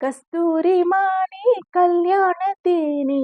கஸ்தூரி மானே கல்யாண தேனி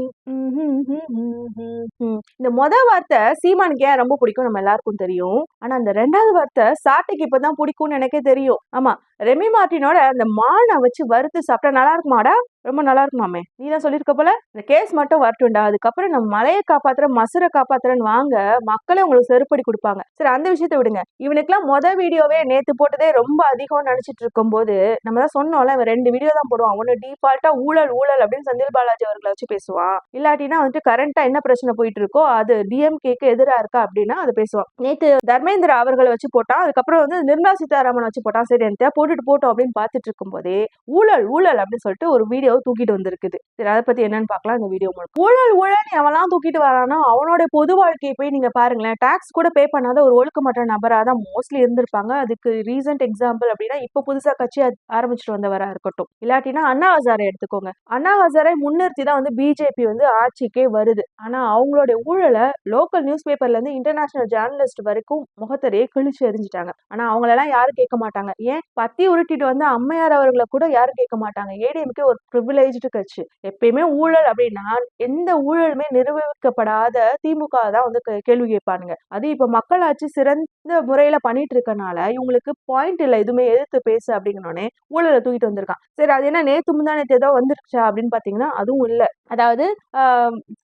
இந்த மொத வார்த்தை சீமானுக்கு ஏன் ரொம்ப பிடிக்கும் நம்ம எல்லாருக்கும் தெரியும். ஆனா அந்த ரெண்டாவது வார்த்தை சாட்டைக்கு இப்பதான் பிடிக்கும்னு எனக்கே தெரியும். ஆமா ரெமி மார்டினோட அந்த மானை வச்சு வறுத்து சாப்பிட்டா நல்லா இருக்குமாடா? ரொம்ப நல்லா இருக்குமாமே. நீ தான் சொல்லியிருக்க போல இந்த கேஸ் மட்டும் வரட்டும்டா. அதுக்கப்புறம் நம்ம மலையை காப்பாத்துற மசுரை காப்பாத்துறன்னு வாங்க மக்களே உங்களுக்கு செருப்படி கொடுப்பாங்க. சரி அந்த விஷயத்த விடுங்க. இவனுக்குலாம் மொதல் வீடியோவே நேத்து போட்டதே ரொம்ப அதிகம்னு நினைச்சிட்டு இருக்கும்போது நம்ம தான் சொன்னோம்ல இவன் ரெண்டு வீடியோ தான் போடுவான். ஒன்று டிஃபால்ட்டா ஊழல் ஊழல் அப்படின்னு செந்தில் பாலாஜி அவர்களை வச்சு பேசுவான். இல்லாட்டினா வந்துட்டு கரண்டா என்ன பிரச்சனை போயிட்டு இருக்கோ அது டிஎம்கேக்கு எதிராக இருக்கா அப்படின்னா அது பேசுவான். நேத்து தர்மேந்திரா அவர்களை வச்சு போட்டான். அதுக்கப்புறம் வந்து நிர்மலா சீதாராமன் வச்சு போட்டான். சரி போட்டு போட்டுட்டு போட்டோம் அப்படின்னு பார்த்துட்டு இருக்கும்போதே ஊழல் ஊழல் அப்படின்னு சொல்லிட்டு ஒரு வீடியோ தூக்கிட்டு வந்திருக்குது. சரி அதை பற்றி என்னன்னு பார்க்கலாம் இந்த வீடியோ மூலம். ஊழல் ஊழல் எவெல்லாம் தூக்கிட்டு வரானோ அவனோட பொது வாழ்க்கையை போய் நீங்கள் பாருங்களேன் டாக்ஸ் கூட பே பண்ணாத ஒரு ஒழுக்கமற்ற நபராக தான் மோஸ்ட்லி இருந்திருப்பாங்க. அதுக்கு ரீசெண்ட் எக்ஸாம்பிள் அப்படின்னா இப்போ புதுசாக கட்சி ஆரம்பிச்சுட்டு வந்தவராக இருக்கட்டும். இல்லாட்டினா அண்ணா ஹசாரை எடுத்துக்கோங்க. அண்ணா ஹசாரை முன்னிறுத்தி தான் வந்து பிஜேபி வந்து ஆட்சிக்கே வருது. ஆனால் அவங்களுடைய ஊழலை லோக்கல் நியூஸ் பேப்பர்லேருந்து இன்டர்நேஷனல் ஜேர்னலிஸ்ட் வரைக்கும் முகத்தரையே கிழிச்சு எரிஞ்சிட்டாங்க ஆனால் அவங்களெல்லாம் யாரும் கேட்க மாட்டாங்க. ஏன்? பத்தி உருட்டிட்டு வந்து அம்மையார் அவர்களை கூட யாரும் கேட்க மாட்டாங்க. ஏடிஎம்கே ஒரு ப்ரிவிலேஜ்டு கட்சி. எப்பயுமே ஊழல் அப்படின்னா எந்த ஊழலுமே நிரூபிக்கப்படாத திமுக தான் வந்து கேள்வி கேட்பானுங்க. அது இப்ப மக்களாட்சி சிறந்த முறையில பண்ணிட்டு இருக்கனால இவங்களுக்கு பாயிண்ட் இல்லை. எதுவுமே எதிர்த்து பேசு அப்படிங்கனோடனே ஊழலை தூக்கிட்டு வந்திருக்கான். சரி அது என்ன நேத்து முந்தா ஏதோ வந்துருச்சா அப்படின்னு பாத்தீங்கன்னா அதுவும் இல்லை. அதாவது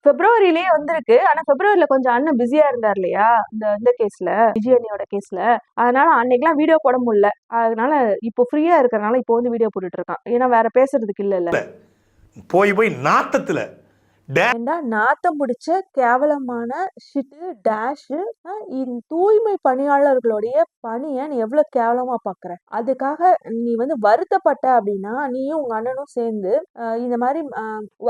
பிப்ரவரியிலேயே வந்திருக்கு. ஆனா பிப்ரவரியில கொஞ்சம் அண்ணன் பிஸியா இருந்தார் இல்லையா? இந்த இந்த கேஸ்ல விஜயனியோட கேஸ்ல அதனால அன்னைக்கெல்லாம் வீடியோ போட முடியல. அதனால இப்போ ஃப்ரீயா இருக்கிறனால இப்போ வந்து வீடியோ போட்டுட்டு இருக்கான். ஏன்னா வேற பேசுறதுக்கு இல்ல இல்ல. போய் போய் நாத்தத்துல நாத்தம் பிடிச்ச கேவலமான ஷிட்டு டேஷு தூய்மை பணியாளர்களுடைய பணியை நீ எவ்வளவு கேவலமா பாக்குற? அதுக்காக நீ வந்து வருத்தப்பட்ட அப்படின்னா நீயும் உங்க அண்ணனும் சேர்ந்து இந்த மாதிரி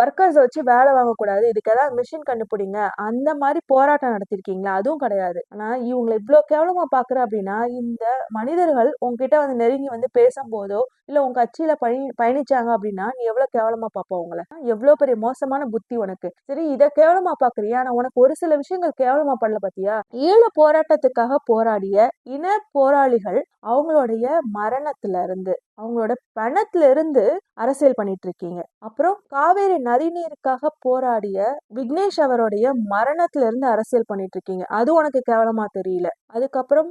ஒர்க்கர்ஸ் வச்சு வேலை வாங்கக்கூடாது இதுக்கு ஏதாவது மிஷின் கண்டுபிடிங்க. அந்த மாதிரி போராட்டம் நடத்திருக்கீங்களா? அதுவும் கிடையாது. ஆனா இவங்களை இவ்வளவு கேவலமா பாக்குற அப்படின்னா இந்த மனிதர்கள் உங்ககிட்ட வந்து நெருங்கி வந்து பேசும்போதோ இல்ல உங்க கட்சியில பயணி பயணிச்சாங்க அப்படின்னா நீ எவ்வளவு கேவலமா பாப்ப உங்களை? எவ்வளவு பெரிய மோசமான புத்தி உனக்கு சரி இதை கேவலமா பாக்குறியா? நான் உனக்கு ஒரு சில விஷயங்கள் கேவலமா பண்ணல பாத்தியா? ஈழ போராட்டத்துக்காக போராடிய இன போராளிகள் அவங்களுடைய மரணத்துல இருந்து அவங்களோட பணத்துல இருந்து அரசியல் பண்ணிட்டு இருக்கீங்க அப்புறம் காவேரி நதிநீருக்காக போராடிய விக்னேஷ் அவருடைய மரணத்துல இருந்து அரசியல் பண்ணிட்டு இருக்கீங்க அது உனக்கு கேவலமா தெரியல. அதுக்கப்புறம்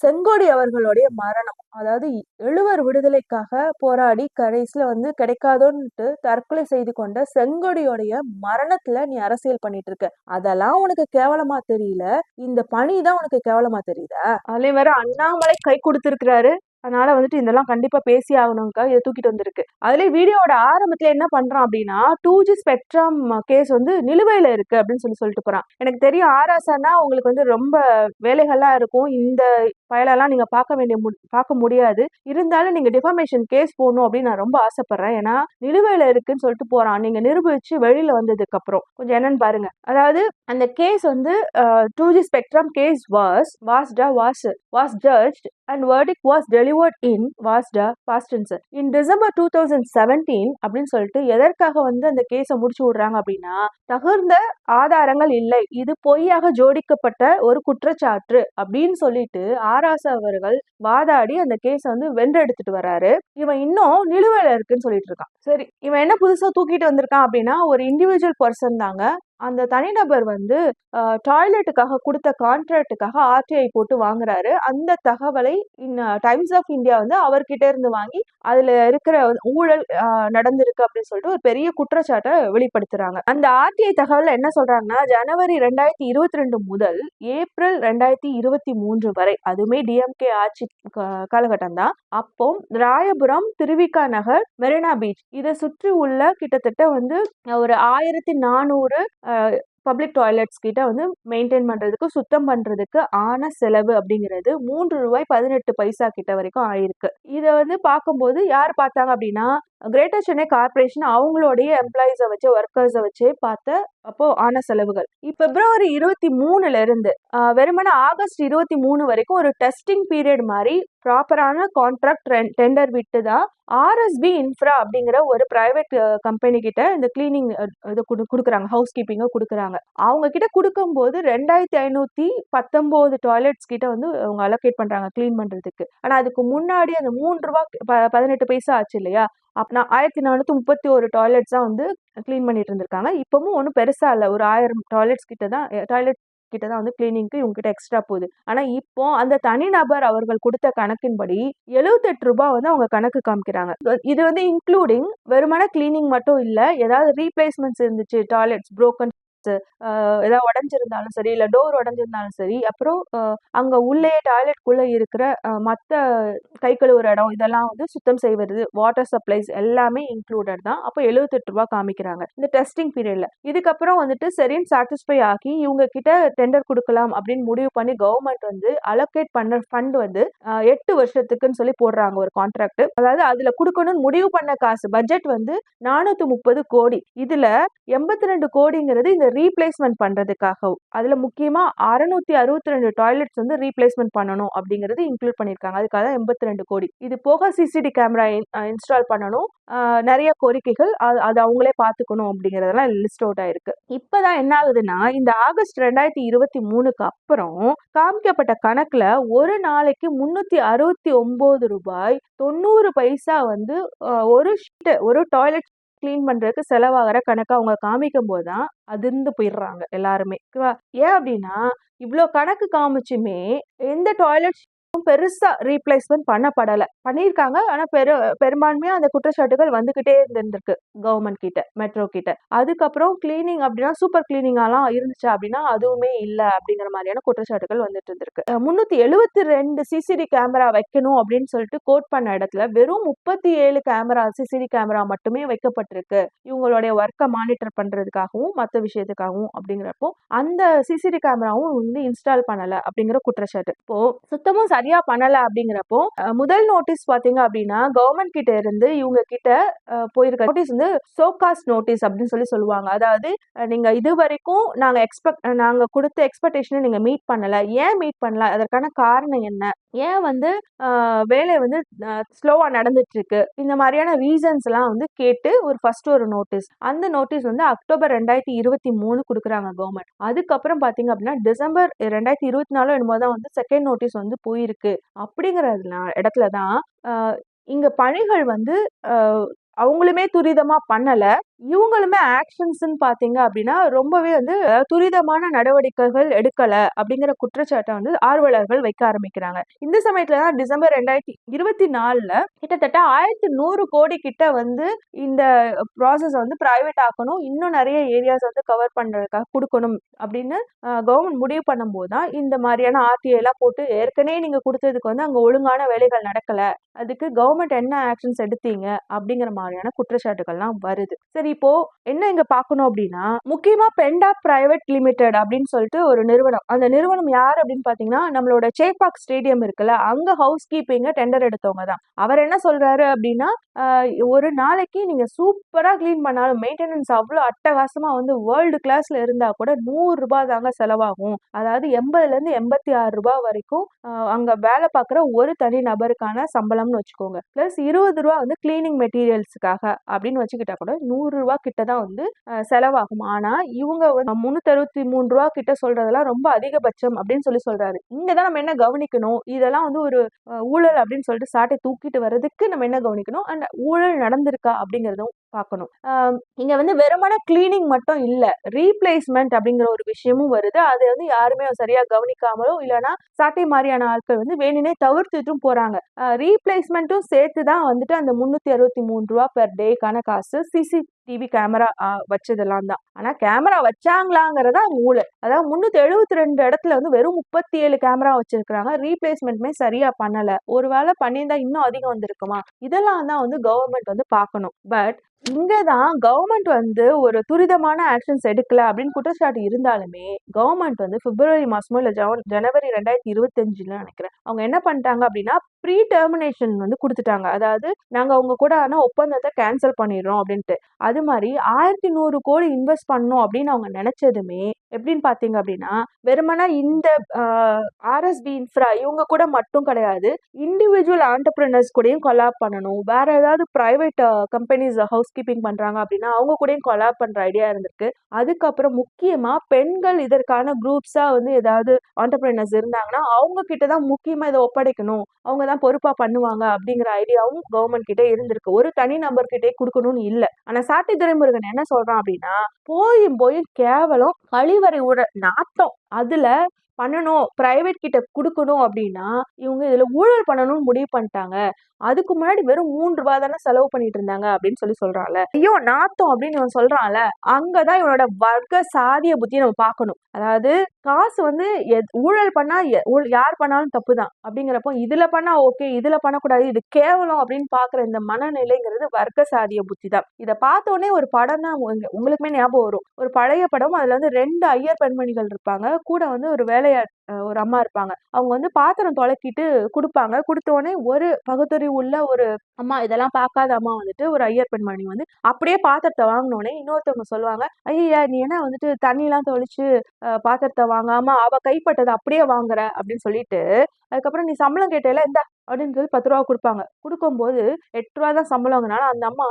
செங்கோடி அவர்களுடைய மரணம். அதாவது எழுவர் விடுதலைக்காக போராடி கடைசியில் வந்து கிடைக்காதோன்ட்டு தற்கொலை செய்து கொண்ட செங்கோடியோடைய மரணத்துல நீ அரசியல் பண்ணிட்டு இருக்க அதெல்லாம் உனக்கு கேவலமா தெரியல. இந்த பணி தான் உனக்கு கேவலமா தெரியுதா? அதே வேற அண்ணாமலை கை கொடுத்திருக்கிறாரு. அதனால வந்துட்டு இதெல்லாம் கண்டிப்பா பேசி ஆகணும்க்கா. இதை தூக்கிட்டு வந்திருக்கு. அதுல வீடியோட ஆரம்பத்துல என்ன பண்றான் அப்படின்னா டூ ஜி ஸ்பெக்ட்ரம் கேஸ் வந்து நிலுவையில இருக்கு அப்படின்னு சொல்லி சொல்லிட்டு போறான். எனக்கு தெரியும் ஆராசானா உங்களுக்கு வந்து ரொம்ப வேலைகள்லாம் இருக்கும். இந்த பயலெல்லாம் நீங்க பார்க்க வேண்டிய பார்க்க முடியாது. இருந்தாலும் நீங்க டிஃபர்மேஷன் கேஸ் போடணும் அப்படின்னு நான் ரொம்ப ஆசைப்படுறேன். ஏன்னா நிலுவையில இருக்குன்னு சொல்லிட்டு போறான். நீங்க நிரூபிச்சு வெளியில வந்ததுக்கு அப்புறம். கொஞ்சம் என்னன்னு பாருங்க. அதாவது அந்த கேஸ் வந்து two G spectrum case was வாஸ்டா was was judge and verdict was delivered in வாஸ்டா பாஸ்டன்சர் in December two thousand seventeen அப்படின்னு சொல்லிட்டு எதற்காக வந்து அந்த கேஸை முடிச்சு விடுறாங்க அப்படின்னா தகுந்த ஆதாரங்கள் இல்லை. இது பொய்யாக ஜோடிக்கப்பட்ட ஒரு குற்றச்சாட்டு அப்படின்னு சொல்லிட்டு ஆராச அவர்கள் வாதாடி அந்த கேஸை வந்து வென்றெடுத்துட்டு வராரு இவன் இன்னும் நிலுவையில இருக்குன்னு சொல்லிட்டு இருக்கான். சரி இவன் என்ன புதுசா தூக்கிட்டு வந்திருக்கான் அப்படின்னா ஒரு இண்டிவிஜுவல் பர்சன் தாங்க. அந்த தனிநபர் வந்து டாய்லெட்டுக்காக கொடுத்த கான்ட்ராக்டுக்காக ஆர்டிஐ போட்டு வாங்குறாரு. அந்த தகவலை டைம்ஸ் ஆஃப் இந்தியா வந்து அவர்கிட்ட இருந்து வாங்கி அதுல இருக்கிற ஊழல் நடந்திருக்கு அப்படின்னு சொல்லிட்டு ஒரு பெரிய குற்றச்சாட்டை வெளிப்படுத்துறாங்க. அந்த ஆர்டிஐ தகவல் என்ன சொல்றாங்கன்னா ஜனவரி ரெண்டாயிரத்தி இருபத்தி ரெண்டு முதல் ஏப்ரல் ரெண்டாயிரத்தி இருபத்தி மூன்று வரை அதுவுமே டிஎம்கே ஆட்சி காலகட்டம் தான் அப்போ ராயபுரம் திருவிக்கா நகர் மெரினா பீச் இதை சுற்றி உள்ள கிட்டத்தட்ட வந்து ஒரு ஆயிரத்தி நானூறு பப்ளிக் டாய்லெட்ஸ் கிட்ட வந்து மெயின்டைன் பண்ணுறதுக்கு சுத்தம் பண்ணுறதுக்கு ஆன செலவு அப்படிங்கிறது மூன்று ரூபாய் பதினெட்டு பைசா கிட்ட வரைக்கும் ஆயிருக்கு. இதை வந்து பார்க்கும்போது யார் பார்த்தாங்க அப்படின்னா கிரேட்டர் சென்னை கார்பரேஷன் அவங்களுடைய எம்ப்ளாயிஸை வச்சு ஒர்க்கர்ஸை வச்சு பார்த்த அப்போ ஆன செலவுகள். பிப்ரவரி இருபத்தி மூணுல இருந்து வெறுமனே ஆகஸ்ட் இருபத்தி மூணு வரைக்கும் ஒரு டெஸ்டிங் பீரியட் மாதிரி ப்ராப்பரான கான்ட்ராக்ட் டெண்டர் விட்டு தான் ஆர்எஸ்பி இன்ஃப்ரா அப்படிங்கிற ஒரு பிரைவேட் கம்பெனி கிட்ட இந்த கிளீனிங் இது கொடுக்குறாங்க ஹவுஸ் கீப்பிங்கை கொடுக்குறாங்க. அவங்க கிட்ட கொடுக்கும்போது ரெண்டாயிரத்தி ஐநூற்றி பத்தொம்போது டாய்லெட்ஸ் கிட்ட வந்து அவங்க அலோகேட் பண்ணுறாங்க க்ளீன் பண்ணுறதுக்கு ஆனால் அதுக்கு முன்னாடி அந்த மூன்று ரூபா பதினெட்டு பைசா ஆச்சு இல்லையா? அப் நான் ஆயிரத்தி நானூற்றி முப்பத்தி ஒரு டாய்லெட்ஸ் தான் வந்து க்ளீன் பண்ணிட்டு இருந்திருக்காங்க. இப்பவும் ஒன்றும் பெருசாக இல்லை. ஒரு ஆயிரம் டாய்லெட்ஸ் கிட்ட தான் டாய்லெட் கிட்ட தான் வந்து கிளீனிங்க்கு இவங்ககிட்ட எக்ஸ்ட்ரா போகுது. ஆனால் இப்போ அந்த தனிநபர் அவர்கள் கொடுத்த கணக்கின்படி எழுபத்தெட்டு ரூபாய் வந்து அவங்க கணக்கு காமிக்கிறாங்க. இது வந்து இன்க்ளூடிங் வெறுமான கிளீனிங் மட்டும் இல்லை ஏதாவது ரீப்ளேஸ்மெண்ட்ஸ் இருந்துச்சு டாய்லெட்ஸ் broken ஏதாவது உடஞ்சிருந்தாலும் சரி இல்லை டோர் உடஞ்சிருந்தாலும் சரி அப்புறம் அங்கே உள்ளேயே உள்ளே டாய்லெட்குள்ள இருக்கிற மற்ற கை கழுவுற இடம் இதெல்லாம் வந்து சுத்தம் செய்வது வாட்டர் சப்ளைஸ் எல்லாமே இன்க்ளூடட் தான். அப்போ எழுபத்தெட்டு ரூபா காமிக்கிறாங்க. இந்த டெஸ்டிங் பீரியட்ல இதுக்கப்புறம் வந்துட்டு சரின்னு சாட்டிஸ்ஃபை ஆகி இவங்க கிட்ட டெண்டர் கொடுக்கலாம் அப்படின்னு முடிவு பண்ணி கவர்மெண்ட் வந்து அலோகேட் பண்ண ஃபண்ட் வந்து எட்டு வருஷத்துக்குன்னு சொல்லி போடுறாங்க ஒரு கான்ட்ராக்ட் அதாவது அதுல கொடுக்கணும்னு முடிவு பண்ண காசு பட்ஜெட் வந்து நானூத்தி முப்பது கோடி. இதுல எண்பத்தி ரெண்டு கோடிங்கிறது இந்த ரீப்ளேஸ்மெண்ட் பண்ணுறதுக்காக அதில் முக்கியமாக அறுநூத்தி அறுபத்தி ரெண்டு டாய்லெட்ஸ் வந்து ரீப்ளேஸ்மெண்ட் பண்ணணும் அப்படிங்கிறது இன்க்ளூட் பண்ணியிருக்காங்க அதுக்காக தான் எண்பத்தி ரெண்டு கோடி. இது போக சிசிடி கேமரா இன்ஸ்டால் பண்ணணும். நிறைய கோரிக்கைகள் அது அது அவங்களே பார்த்துக்கணும் அப்படிங்கிறதெல்லாம் லிஸ்ட் அவுட் ஆயிருக்கு. இப்பதான் என்ன ஆகுதுன்னா இந்த ஆகஸ்ட் ரெண்டாயிரத்தி இருபத்தி மூணுக்கு அப்புறம் காமிக்கப்பட்ட கணக்கில் ஒரு நாளைக்கு முந்நூற்றி அறுபத்தி ஒம்பது ரூபாய் தொண்ணூறு பைசா வந்து ஒரு ஒரு டாய்லெட் க்ளீன் பண்ணுறதுக்கு செலவாகிற கணக்கை அவங்க காமிக்கும் போது தான் அதிர்ந்து போயிடுறாங்க எல்லாருமே. ஏன் அப்படின்னா இவ்வளோ கணக்கு காமிச்சுமே எந்த டாய்லெட் பெருசா ரீப்ளேஸ்மெண்ட் பண்ணப்படல. பண்ணியிருக்காங்க. ஆனா பெரு பெரும்பான்மையாக அந்த குற்றச்சாட்டுகள் வந்துகிட்டே இருந்திருக்கு கவர்மெண்ட் கிட்ட மெட்ரோ கிட்ட. அதுக்கப்புறம் கிளீனிங் அப்படின்னா சூப்பர் கிளீனிங்காலாம் இருந்துச்சு அப்படின்னா அதுவுமே இல்ல அப்படிங்கிற மாதிரியான குற்றச்சாட்டுகள் வந்துட்டு இருந்திருக்கு. முந்நூற்றி முன்னூத்தி எழுபத்தி ரெண்டு சிசிடி கேமரா வைக்கணும் அப்படின்னு சொல்லிட்டு கோட் பண்ண இடத்துல வெறும் முப்பத்தி ஏழு கேமரா சிசிடி கேமரா மட்டுமே வைக்கப்பட்டிருக்கு. இவங்களுடைய ஒர்க்கை மானிட்டர் பண்றதுக்காகவும் மற்ற விஷயத்துக்காகவும் அப்படிங்கிறப்போ அந்த சிசிடி கேமராவும் வந்து இன்ஸ்டால் பண்ணல அப்படிங்கிற குற்றச்சாட்டு. இப்போ சுத்தமும் சரியா பண்ணல அப்படிங்கிறப்போ முதல் நோட்டீஸ் பாத்தீங்க அப்படின்னா கவர்மெண்ட் கிட்ட இருந்து இவங்க கிட்ட போயிருக்க நோட்டீஸ் வந்து சோகாஸ் நோட்டீஸ் அப்படின்னு சொல்லி சொல்லுவாங்க. அதாவது நீங்க இது வரைக்கும் நாங்க எக்ஸ்பெக்ட் நாங்க கொடுத்த எக்ஸ்பெக்டேஷனை நீங்க மீட் பண்ணல. ஏன் மீட் பண்ணல? அதற்கான காரணம் என்ன? ஏன் வந்து வேலை வந்து ஸ்லோவா நடந்துட்டு இருக்கு இந்த மாதிரியான ரீசன்ஸ் எல்லாம் வந்து கேட்டு ஒரு ஃபர்ஸ்ட் ஒரு நோட்டீஸ் அந்த நோட்டீஸ் வந்து அக்டோபர் ரெண்டாயிரத்தி இருபத்தி மூணு கொடுக்குறாங்க கவர்மெண்ட் அதுக்கப்புறம் பாத்தீங்க அப்படின்னா டிசம்பர் ரெண்டாயிரத்தி இருபத்தி நாலு என்னமோ தான் வந்து செகண்ட் நோட்டீஸ் வந்து போயிருக்கு. அப்படிங்கிற இடத்துல தான் இங்கே பணிகள் வந்து அவங்களுமே துரிதமாக பண்ணலை. இவங்களுமே ஆக்ஷன்ஸ்ன்னு பார்த்தீங்க அப்படின்னா ரொம்பவே வந்து துரிதமான நடவடிக்கைகள் எடுக்கலை அப்படிங்கிற குற்றச்சாட்டை வந்து ஆர்வலர்கள் வைக்க ஆரம்பிக்கிறாங்க. இந்த சமயத்துல தான் டிசம்பர் ரெண்டாயிரத்தி இருபத்தி நாலில் கிட்டத்தட்ட ஆயிரத்தி நூறு கோடி கிட்ட வந்து இந்த ப்ராசஸ் வந்து ப்ரைவேட் ஆக்கணும் இன்னும் நிறைய ஏரியாஸ் வந்து கவர் பண்ணுறதுக்காக கொடுக்கணும் அப்படின்னு கவர்மெண்ட் முடிவு பண்ணும்போது தான் இந்த மாதிரியான ஆர்டிஐ எல்லாம் போட்டு ஏற்கனவே நீங்கள் கொடுத்ததுக்கு வந்து அங்கே ஒழுங்கான வேலைகள் நடக்கலை அதுக்கு கவர்மெண்ட் என்ன ஆக்ஷன்ஸ் எடுத்தீங்க அப்படிங்கிற மாதிரியான குற்றச்சாட்டுகள்லாம் வருது. சரி இப்போ என்ன இங்க பார்க்கணும் அப்படின்னா முக்கியமா பெண்டா பிரைவேட் லிமிடெட் அப்படின்னு சொல்லிட்டு ஒரு நிறுவனம். அந்த நிறுவனம் யார் அப்படின்னு பாத்தீங்கன்னா நம்மளோட சேப்பாக் ஸ்டேடியம் இருக்குல்ல அங்க ஹவுஸ் கீப்பிங்க டெண்டர் எடுத்தவங்க தான். அவர் என்ன சொல்றாரு அப்படின்னா ஒரு நாளைக்கு நீங்க சூப்பரா க்ளீன் பண்ணாலும் மெயின்டெனன்ஸ் அவ்வளோ அட்டகாசமா வந்து வேர்ல்டு கிளாஸ்ல இருந்தா கூட நூறு ரூபாய் தாங்க செலவாகும். அதாவது எண்பதுல இருந்து எண்பத்தி ஆறு ரூபாய் வரைக்கும் அங்க வேலை பார்க்குற ஒரு தனி நபருக்கான சம்பளம்னு வச்சுக்கோங்க. பிளஸ் இருபது ரூபா வந்து கிளீனிங் மெட்டீரியல்ஸுக்காக அப்படின்னு வச்சுக்கிட்டா கூட நூறு ரூபா கிட்ட தான் வந்து செலவாகும். ஆனா இவங்க வந்து முன்னூத்தி அறுபத்தி மூணு ரூபா கிட்ட சொல்றதெல்லாம் ரொம்ப அதிகபட்சம் அப்படின்னு சொல்லி சொல்றாரு. இங்கதான் நம்ம என்ன கவனிக்கணும்? இதெல்லாம் வந்து ஒரு ஊழல் அப்படின்னு சொல்லிட்டு சாட்டை தூக்கிட்டு வர்றதுக்கு நம்ம என்ன கவனிக்கணும்? அண்ட் ஊழல் நடந்திருக்கா அப்படிங்கிறதும் பார்க்கணும். இங்கே வந்து வெறுமன கிளீனிங் மட்டும் இல்லை ரீப்ளேஸ்மெண்ட் அப்படிங்கிற ஒரு விஷயமும் வருது. அது வந்து யாருமே சரியாக கவனிக்காமலோ இல்லைன்னா சாட்டை மாதிரியான ஆட்கள் வந்து வேணுனே தவிர்த்துட்டும் போகிறாங்க ரீப்ளேஸ்மெண்ட்டும் சேர்த்து தான் வந்துட்டு அந்த முந்நூற்றி அறுபத்தி மூணு ரூபா பெர் டேக்கான காசு சிசிடிவி கேமரா வச்சதெல்லாம் தான். ஆனால் கேமரா வச்சாங்களாங்கிறதா ஊழல். அதாவது முன்னூத்தி எழுபத்தி ரெண்டு இடத்துல வந்து வெறும் முப்பத்தி ஏழு கேமரா வச்சிருக்கிறாங்க. ரீப்ளேஸ்மெண்ட்மே சரியா பண்ணல. ஒருவேளை பண்ணியிருந்தா இன்னும் அதிகம் வந்திருக்குமா? இதெல்லாம் தான் வந்து கவர்மெண்ட் வந்து பார்க்கணும். பட் இங்கே தான் கவர்மெண்ட் வந்து ஒரு துரிதமான ஆக்ஷன்ஸ் எடுக்கல அப்படின்னு குற்றச்சாட்டு இருந்தாலுமே கவர்மெண்ட் வந்து பிப்ரவரி மாதமோ இல்லை ஜன- ஜனவரி ரெண்டாயிரத்தி இருபத்தஞ்சுன்னு நினைக்கிறேன். அவங்க என்ன பண்ணிட்டாங்க அப்படின்னா ப்ரீ டெர்மினேஷன் வந்து கொடுத்துட்டாங்க. அதாவது நாங்கள் அவங்க கூட ஆனால் ஒப்பந்தத்தை கேன்சல் பண்ணிடுறோம் அப்படின்ட்டு. அது மாதிரி ஆயிரத்தி நூறு கோடி இன்வெஸ்ட் பண்ணணும் அப்படின்னு அவங்க நினச்சதுமே எப்படின்னு பார்த்தீங்க அப்படின்னா வெறுமனா இந்த ஆர்எஸ்பி இன்ஃப்ரா இவங்க கூட மட்டும் கிடையாது. இண்டிவிஜுவல் ஆண்டர்பிரினர்ஸ் கூடயும் கொலாப் பண்ணணும். வேற ஏதாவது ப்ரைவேட் கம்பெனிஸ் ஹவுஸ் கீப்பிங் பண்ணுறாங்க அப்படின்னா அவங்க கூடயும் கொலாப் பண்ணுற ஐடியா இருந்திருக்கு. அதுக்கப்புறம் முக்கியமாக பெண்கள் இதற்கான குரூப்ஸாக வந்து ஏதாவது ஆண்டர்பிரினர்ஸ் இருந்தாங்கன்னா அவங்க கிட்ட தான் முக்கியமாக இதை ஒப்படைக்கணும். அவங்க தான் பொறுப்பா பண்ணுவாங்க அப்படிங்கிற ஐடியாவும் கவர்மெண்ட் கிட்டே இருந்திருக்கு. ஒரு தனி நபர்கிட்டே கொடுக்கணும்னு இல்லை. ஆனா சாட்டி துறைமுருகன் என்ன சொல்றான் அப்படின்னா போயும் போயும் கேவலம் கழிவறை உட நாத்தம். அதுல பண்ணணும். பிரைவேட் கிட்ட கொடுக்கணும் அப்படின்னா இவங்க இதில் ஊழல் பண்ணணும்னு முடிவு பண்ணிட்டாங்க. அதுக்கு முன்னாடி வெறும் மூன்று ரூபாய் தானே செலவு பண்ணிட்டு இருந்தாங்க அப்படின்னு சொல்லி சொல்றான்ல. ஐயோ நாத்தம் அப்படின்னு இவன் சொல்றான்ல. அங்கதான் இவனோட வர்க்க சாதிய புத்தியை நம்ம பார்க்கணும். அதாவது காசு வந்து எத்- ஊழல் பண்ணா ஊழ்- யார் பண்ணாலும் தப்பு தான் அப்படிங்கிறப்போ இதுல பண்ணா ஓகே இதுல பண்ணக்கூடாது. இது கேவலம் அப்படின்னு பாக்குற இந்த மனநிலைங்கிறது வர்க்க சாதிய புத்தி தான் இதை பார்த்த உடனே ஒரு படம் தான் உங்களுக்குமே ஞாபகம் வரும். ஒரு பழைய படம் அதுல வந்து ரெண்டு ஐயர் பெண்மணிகள் இருப்பாங்க. கூட வந்து ஒரு வேலையா ஒரு அம்மா இருப்பாங்க. அவங்க வந்து பாத்திரம் தொலைக்கிட்டு கொடுப்பாங்க. கொடுத்தோடனே ஒரு பகுத்தறிவு உள்ள ஒரு அம்மா இதெல்லாம் பார்க்காத அம்மா வந்துட்டு ஒரு ஐயர் பெண்மணி வந்து அப்படியே பாத்திரத்தை வாங்கினோடனே இன்னொருத்தவங்க சொல்லுவாங்க ஐயா நீ என்ன வந்துட்டு தண்ணிலாம் தொளிச்சு பாத்திரத்தை வாங்காம அவ கைப்பட்டதை அப்படியே வாங்குற அப்படின்னு சொல்லிட்டு அதுக்கப்புறம் நீ சம்பளம் கேட்டேல இந்த அப்படின்னு சொல்லி பத்து ரூபா கொடுப்பாங்க. கொடுக்கும்போது எட்டு ரூபா தான் சம்பளம் வாங்கினாலும் அந்த அம்மா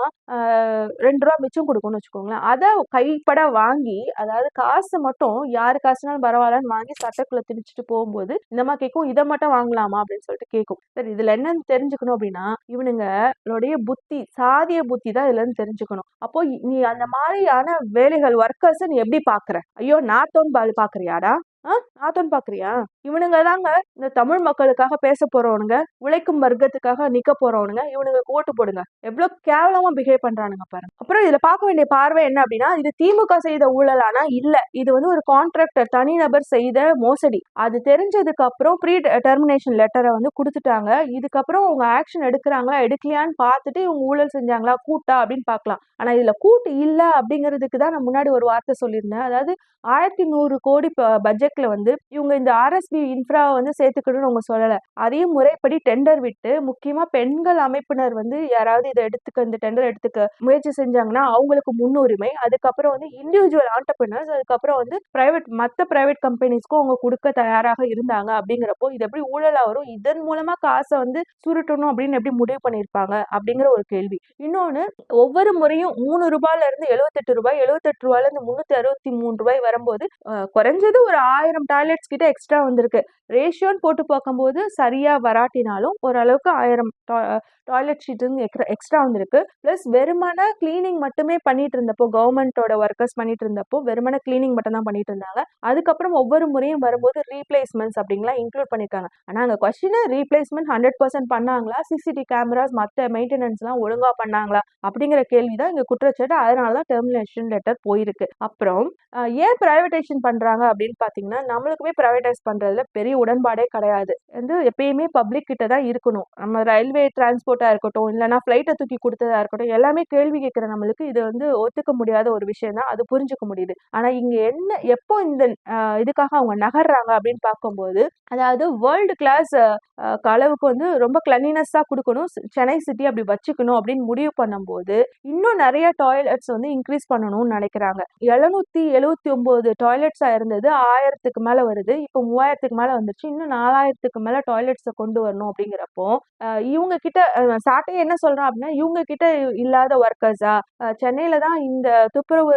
ரெண்டு ரூபா மிச்சம் கொடுக்கும்னு வச்சுக்கோங்களேன். அதை கைப்பட வாங்கி அதாவது காசு மட்டும் யார் காசுனாலும் பரவாயில்லன்னு வாங்கி சட்டைக்குள்ள திணிச்சிட்டு போகும்போது இந்த கேட்கும் இதை மட்டும் வாங்கலாமா? அப்படின்னு சொல்லிட்டு கேட்கும். சரி இதுல என்னன்னு தெரிஞ்சுக்கணும் அப்படின்னா இவனுங்களுடைய புத்தி சாதிய புத்தி தான் இதுல தெரிஞ்சுக்கணும். அப்போ நீ அந்த மாதிரியான வேலைகள் ஒர்க்கர்ஸ் நீ எப்படி பாக்குற? ஐயோ நார்த்தோன் பால் பாக்குறியாடா? ஆ நாத்தோன்னு பாக்குறியா? இவனுங்க தாங்க இந்த தமிழ் மக்களுக்காக பேச போறவனுங்க உழைக்கும் வர்க்கத்துக்காக நிக்க போறவனுங்க இவனுங்க ஓட்டு போடுங்க. எவ்வளவு கேவலமா பிஹேவ் பண்றானுங்க பாருங்க. அப்புறம் இதுல பார்க்க வேண்டிய பார்வை என்ன அப்படின்னா இது திமுக செய்த ஊழலானா? இல்ல. இது வந்து ஒரு கான்ட்ராக்டர் தனிநபர் செய்த மோசடி. அது தெரிஞ்சதுக்கு அப்புறம் ப்ரீ டெர்மினேஷன் லெட்டரை வந்து கொடுத்துட்டாங்க. இதுக்கப்புறம் அவங்க ஆக்ஷன் எடுக்கிறாங்களா? எடுக்கலையான்னு பார்த்துட்டு இவங்க ஊழல் செஞ்சாங்களா? கூட்டா அப்படின்னு பார்க்கலாம். ஆனா இதுல கூட்டு இல்ல அப்படிங்கிறதுக்கு தான் நான் முன்னாடி ஒரு வார்த்தை சொல்லியிருந்தேன். அதாவது ஆயிரத்தி நூறு கோடி பட்ஜெட் ப்ராஜெக்ட்ல வந்து இவங்க இந்த ஆர்எஸ்பி இன்ஃப்ராவை வந்து சேர்த்துக்கணும்னு அவங்க சொல்லல. அதையும் முறைப்படி டெண்டர் விட்டு முக்கியமா பெண்கள் அமைப்பினர் வந்து யாராவது இதை எடுத்துக்க இந்த டெண்டர் எடுத்துக்க முயற்சி செஞ்சாங்கன்னா அவங்களுக்கு முன்னுரிமை. அதுக்கப்புறம் வந்து இண்டிவிஜுவல் ஆண்டர்பிரினர்ஸ் அதுக்கப்புறம் வந்து பிரைவேட் மற்ற பிரைவேட் கம்பெனிஸ்க்கும் அவங்க கொடுக்க தயாராக இருந்தாங்க அப்படிங்கிறப்போ இது எப்படி ஊழலா வரும்? இதன் மூலமா காசை வந்து சுருட்டணும் அப்படின்னு எப்படி முடிவு பண்ணியிருப்பாங்க? அப்படிங்கிற ஒரு கேள்வி. இன்னொன்னு ஒவ்வொரு முறையும் மூணு ரூபாயில இருந்து எழுபத்தெட்டு ரூபாய் எழுபத்தெட்டு ரூபாயில இருந்து முன்னூத்தி அறுபத்தி மூணு ரூபாய் வரும்போது குறைஞ்சது ஒரு ஆயிரம் டாய்லெட்ஸ் கிட்ட எக்ஸ்ட்ரா வந்திருக்கு. ரேஷியோன்னு போட்டு பார்க்கும்போது சரியா வராட்டினாலும் ஓரளவுக்கு ஆயிரம் டாய்லெட் ஷீட் எக்ஸ்ட்ரா வந்திருக்கு. ப்ளஸ் வெறுமன கிளீனிங் மட்டுமே பண்ணிட்டு இருந்தப்போ கவர்மெண்ட்டோட ஒர்க்கர்ஸ் பண்ணிட்டு இருந்தப்போ வெறுமன கிளீனிங் மட்டும் தான் பண்ணிட்டு இருந்தாங்க. அதுக்கப்புறம் ஒவ்வொரு முறையும் வரும்போது ரீப்ளேஸ்மெண்ட்ஸ் அப்படிங்கலாம் இன்க்ளூட் பண்ணியிருக்காங்க ஆனால் அங்கே கொஸ்டின் ரீப்ளேஸ்மெண்ட் ஹண்ட்ரட் பர்சன்ட் பண்ணாங்களா? சிசிடி கேமராஸ் மற்ற மெயின்டெனன்ஸ்லாம் ஒழுங்கா பண்ணாங்களா? அப்படிங்கிற கேள்வி தான் இங்கே குற்றச்சாட்டு. அதனால தான் டெர்மினேஷன் லெட்டர் போயிருக்கு. அப்புறம் ஏன் ப்ரைவேடைசேஷன் பண்றாங்க அப்படின்னு பார்த்தீங்கன்னா நம்மளுக்குமே ப்ரைவேடைஸ் பண்ணுறதுல பெரிய உடன்பாடே கிடையாது. வந்து எப்பயுமே பப்ளிக் கிட்ட தான் இருக்கணும். நம்ம ரயில்வே டிரான்ஸ்போர்ட்டாக இருக்கட்டும் இல்லைன்னா ஃப்ளைட்டை தூக்கி கொடுத்ததா இருக்கட்டும் எல்லாமே கேள்வி கேட்குற நம்மளுக்கு இது வந்து ஒத்துக்க முடியாத ஒரு விஷயம் தான். அது புரிஞ்சுக்க முடியுது. ஆனால் இங்கே என்ன எப்போ இந்த இதுக்காக அவங்க நகர்றாங்க அப்படின்னு பார்க்கும்போது அதாவது வேர்ல்டு கிளாஸ் அளவுக்கு வந்து ரொம்ப கிளனினஸ்ஸாக கொடுக்கணும். சென்னை சிட்டி அப்படி வச்சுக்கணும் அப்படின்னு முடிவு பண்ணும்போது இன்னும் நிறைய டாய்லெட்ஸ் வந்து இன்க்ரீஸ் பண்ணணும்னு நினைக்கிறாங்க. எழுநூத்தி எழுபத்தி ஒன்பது டாய்லெட்ஸாக இருந்தது ஆயிரத்தி ஆயிரத்துக்கு மேல வருது. இப்போ மூவாயிரத்துக்கு மேல வந்துருச்சு. இன்னும் நாலாயிரத்துக்கு மேல டாய்லெட்ஸை கொண்டு வரணும் அப்படிங்கிறப்போ இவங்க கிட்ட சாட்டையை என்ன சொல்கிறான் அப்படின்னா இவங்க கிட்ட இல்லாத ஒர்க்கர்ஸா சென்னையில தான் இந்த துப்புரவு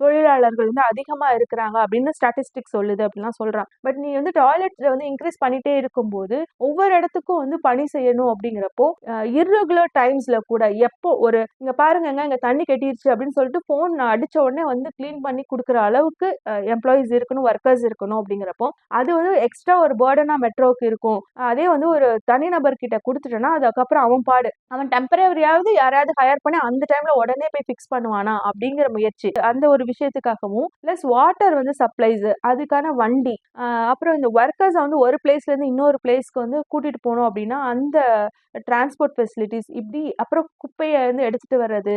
தொழிலாளர்கள் வந்து அதிகமாக இருக்கிறாங்க அப்படின்னு ஸ்டாட்டிஸ்டிக்ஸ் சொல்லுது அப்படிலாம் சொல்கிறான் பட் நீ வந்து டாய்லெட்ஸில் வந்து இன்க்ரீஸ் பண்ணிகிட்டே இருக்கும்போது ஒவ்வொரு இடத்துக்கும் வந்து பணி செய்யணும் அப்படிங்கிறப்போ இர்ரெகுலர் டைம்ஸில் கூட எப்போ ஒரு இங்கே பாருங்கங்க இங்கே தண்ணி கட்டிருச்சு அப்படின்னு சொல்லிட்டு ஃபோன் நான் அடித்த உடனே வந்து க்ளீன் பண்ணி கொடுக்குற அளவுக்கு எம்ப்ளாயீஸ் இருக்கணும் ஒர்க்கர்ஸ் இருக்கணும் அப்படிங்கிறப்போ அது வந்து எக்ஸ்ட்ரா ஒரு பேர்டனாக மெட்ரோக்கு இருக்கும். அதே வந்து ஒரு தனிநபர் கிட்ட கொடுத்துட்டோன்னா அதுக்கப்புறம் அவன் பாடு. அவன் டெம்பரவரியாவது யாராவது ஹையர் பண்ணி அந்த டைமில் உடனே போய் ஃபிக்ஸ் பண்ணுவானா அப்படிங்கிற முயற்சி. அந்த ஒரு விஷயத்துக்காகவும் ப்ளஸ் வாட்டர் வந்து சப்ளைஸ் அதுக்கான வண்டி அப்புறம் இந்த ஒர்க்கர்ஸை வந்து ஒரு பிளேஸ்லேருந்து இன்னொரு பிளேஸ்க்கு வந்து கூட்டிகிட்டு போகணும் அப்படின்னா அந்த டிரான்ஸ்போர்ட் ஃபெசிலிட்டிஸ் இப்படி அப்புறம் குப்பையை வந்து எடுத்துகிட்டு வர்றது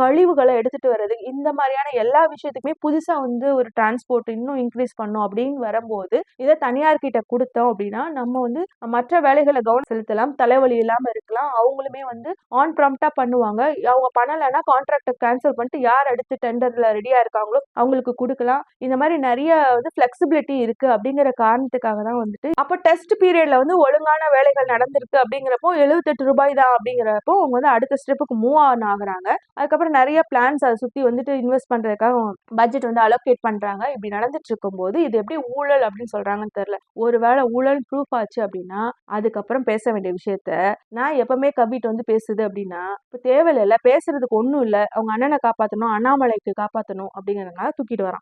கழிவுகளை எடுத்துகிட்டு வர்றது இந்த மாதிரியான எல்லா விஷயத்துக்குமே புதுசாக வந்து ஒரு டிரான்ஸ்போர்ட் இன்னும் இன்க்ரீஸ் பண்ணும் அப்படின்னு வரும்போது இதை தனியார் கிட்ட கொடுத்தோம் அப்படின்னா நம்ம வந்து மற்ற வேலைகளை கவனம் செலுத்தலாம் தலைவலி இல்லாமல் இருக்கலாம் அவங்களுமே வந்து ஆன் ப்ராம்ப்டாக பண்ணுவாங்க. அவங்க பண்ணலைன்னா கான்ட்ராக்டை கேன்சல் பண்ணிட்டு யார் அடுத்து டெண்டரில் ரெடியாக இருக்காங்களோ அவங்களுக்கு கொடுக்கலாம். இந்த மாதிரி நிறைய வந்து ஃப்ளெக்சிபிலிட்டி இருக்குது அப்படிங்கிற காரணத்துக்காக தான் வந்துட்டு. அப்போ டெஸ்ட் பீரியடில் வந்து ஒழுங்கான வேலைகள் நடந்திருக்கு அப்படிங்கிறப்போ எழுபத்தெட்டு ரூபாய் தான் அப்படிங்கிறப்போ அவங்க வந்து அடுத்த ஸ்டெப்புக்கு மூவ் ஆன் ஆகுறாங்க. அதுக்கப்புறம் நிறைய பிளான்ஸ் அதை சுற்றி வந்துட்டு இன்வெஸ்ட் பண்ணுறதுக்காக பட்ஜெட் வந்து அலோகேட் பண்ணுறாங்க இப்படி நடந்துட்டு இருக்கும்போது இது எப்படி ஊழல் அப்படின்னு சொல்கிறாங்கன்னு தெரில ஒரு ஒருவேளை ஊழல் ப்ரூஃப் ஆச்சு அப்படின்னா அதுக்கப்புறம் பேச வேண்டிய விஷயத்த நான் எப்பவுமே கவிட்டு வந்து பேசுது அப்படின்னா இப்போ தேவையில்லை பேசுறதுக்கு ஒன்றும் இல்லை. அவங்க அண்ணனை காப்பாற்றணும் அண்ணாமலைக்கு காப்பாற்றணும் அப்படிங்கிறதுனால தூக்கிட்டு வரான்.